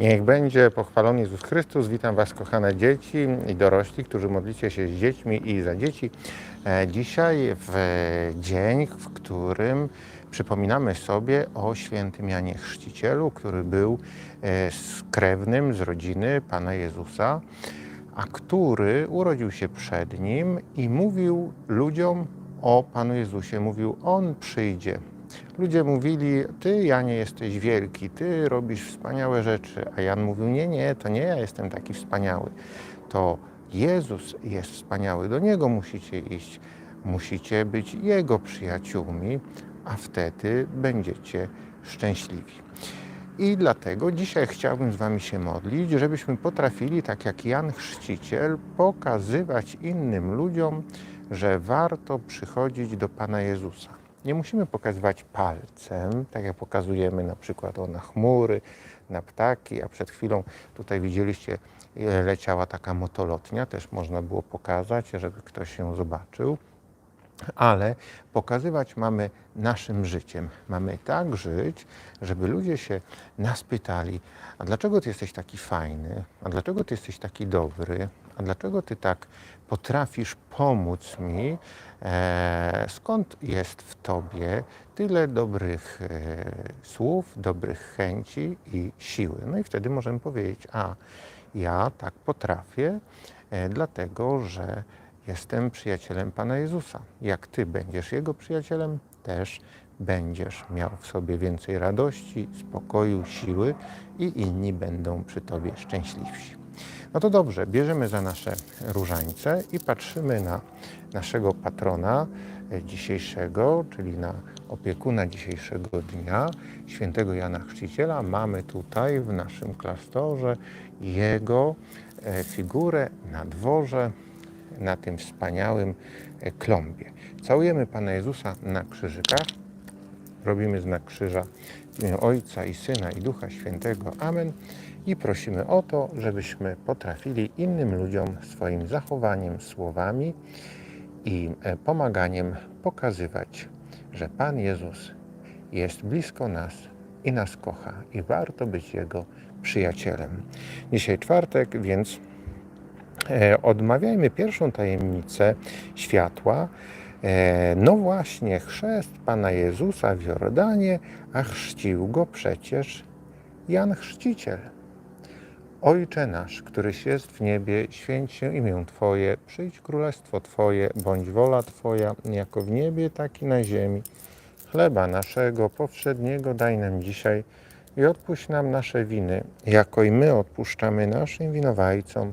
Niech będzie pochwalony Jezus Chrystus. Witam Was, kochane dzieci i dorośli, którzy modlicie się z dziećmi i za dzieci. E, Dzisiaj w dzień, w którym przypominamy sobie o świętym Janie Chrzcicielu, który był e, z krewnym z rodziny Pana Jezusa, a który urodził się przed nim i mówił ludziom o Panu Jezusie. Mówił, On przyjdzie. Ludzie mówili, ty Janie jesteś wielki, ty robisz wspaniałe rzeczy, a Jan mówił, nie, nie, to nie ja jestem taki wspaniały, to Jezus jest wspaniały, do Niego musicie iść, musicie być Jego przyjaciółmi, a wtedy będziecie szczęśliwi. I dlatego dzisiaj chciałbym z Wami się modlić, żebyśmy potrafili, tak jak Jan Chrzciciel, pokazywać innym ludziom, że warto przychodzić do Pana Jezusa. Nie musimy pokazywać palcem, tak jak pokazujemy na przykład o, na chmury, na ptaki, a przed chwilą tutaj widzieliście, e, leciała taka motolotnia, też można było pokazać, żeby ktoś ją zobaczył ale pokazywać mamy naszym życiem. Mamy tak żyć, żeby ludzie się nas pytali, a dlaczego ty jesteś taki fajny, a dlaczego ty jesteś taki dobry, a dlaczego ty tak potrafisz pomóc mi, e, skąd jest w tobie tyle dobrych e, słów, dobrych chęci i siły. No i wtedy możemy powiedzieć, a ja tak potrafię, e, dlatego że Jestem przyjacielem Pana Jezusa. Jak Ty będziesz Jego przyjacielem, też będziesz miał w sobie więcej radości, spokoju, siły i inni będą przy Tobie szczęśliwsi. No to dobrze, bierzemy za nasze różańce i patrzymy na naszego patrona e, dzisiejszego, czyli na opiekuna dzisiejszego dnia, świętego Jana Chrzciciela. Mamy tutaj w naszym klasztorze jego e, figurę na dworze, na tym wspaniałym e, klombie. Całujemy Pana Jezusa na krzyżykach. Robimy znak krzyża imię Ojca i Syna i Ducha Świętego. Amen. I prosimy o to, żebyśmy potrafili innym ludziom swoim zachowaniem, słowami i e, pomaganiem pokazywać, że Pan Jezus jest blisko nas i nas kocha i warto być Jego przyjacielem. Dzisiaj czwartek, więc E, odmawiajmy pierwszą tajemnicę światła. E, No właśnie, chrzest Pana Jezusa w Jordanie, a chrzcił go przecież Jan Chrzciciel. Ojcze nasz, któryś jest w niebie, święć się imię Twoje, przyjdź królestwo Twoje, bądź wola Twoja, jako w niebie, tak i na ziemi. Chleba naszego powszedniego daj nam dzisiaj i odpuść nam nasze winy, jako i my odpuszczamy naszym winowajcom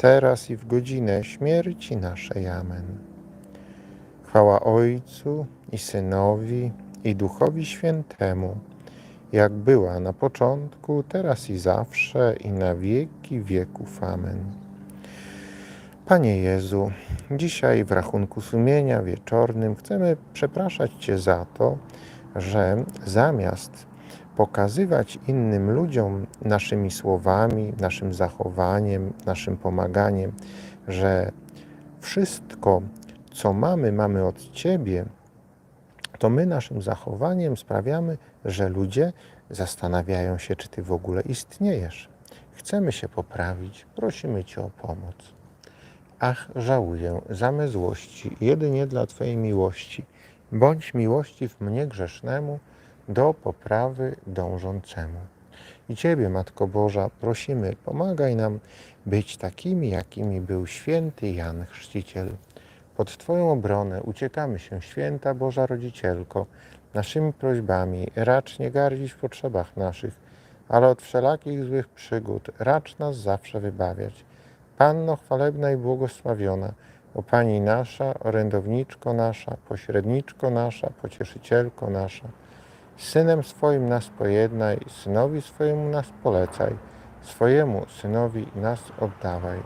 teraz i w godzinę śmierci naszej. Amen. Chwała Ojcu i Synowi i Duchowi Świętemu, jak była na początku, teraz i zawsze, i na wieki wieków. Amen. Panie Jezu, dzisiaj w rachunku sumienia wieczornym chcemy przepraszać Cię za to, że zamiast pokazywać innym ludziom naszymi słowami, naszym zachowaniem, naszym pomaganiem, że wszystko, co mamy, mamy od Ciebie, to my naszym zachowaniem sprawiamy, że ludzie zastanawiają się, czy Ty w ogóle istniejesz. Chcemy się poprawić, prosimy Cię o pomoc. Ach, żałuję zame złości, jedynie dla Twojej miłości. Bądź miłościw mnie grzesznemu, do poprawy dążącemu. I Ciebie, Matko Boża, prosimy, pomagaj nam być takimi, jakimi był święty Jan Chrzciciel. Pod Twoją obronę uciekamy się, święta Boża Rodzicielko, naszymi prośbami, racz nie gardzić w potrzebach naszych, ale od wszelakich złych przygód racz nas zawsze wybawiać. Panno chwalebna i błogosławiona, o Pani nasza, orędowniczko nasza, pośredniczko nasza, pocieszycielko nasza, Synem swoim nas pojednaj, synowi swojemu nas polecaj, swojemu synowi nas oddawaj.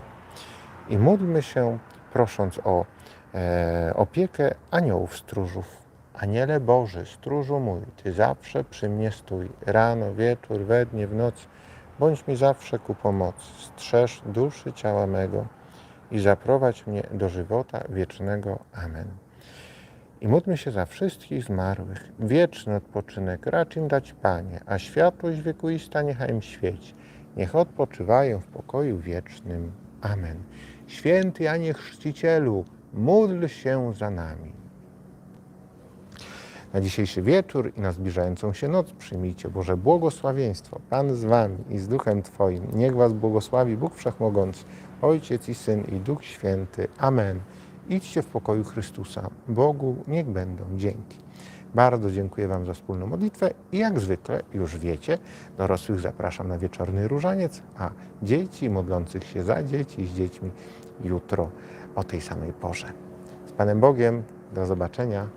I módlmy się, prosząc o e, opiekę aniołów stróżów. Aniele Boży, stróżu mój, Ty zawsze przy mnie stój, rano, wieczór, we dnie, w noc, bądź mi zawsze ku pomocy, strzeż duszy ciała mego i zaprowadź mnie do żywota wiecznego. Amen. I módlmy się za wszystkich zmarłych. Wieczny odpoczynek racz im dać Panie, a światłość wiekuista niechaj im świeci. Niech odpoczywają w pokoju wiecznym. Amen. Święty Janie Chrzcicielu, módl się za nami. Na dzisiejszy wieczór i na zbliżającą się noc przyjmijcie Boże błogosławieństwo. Pan z Wami i z Duchem Twoim. Niech Was błogosławi Bóg Wszechmogący, Ojciec i Syn i Duch Święty. Amen. Idźcie w pokoju Chrystusa. Bogu niech będą dzięki. Bardzo dziękuję Wam za wspólną modlitwę i jak zwykle, już wiecie, dorosłych zapraszam na wieczorny różaniec, a dzieci modlących się za dzieci z dziećmi jutro o tej samej porze. Z Panem Bogiem, do zobaczenia.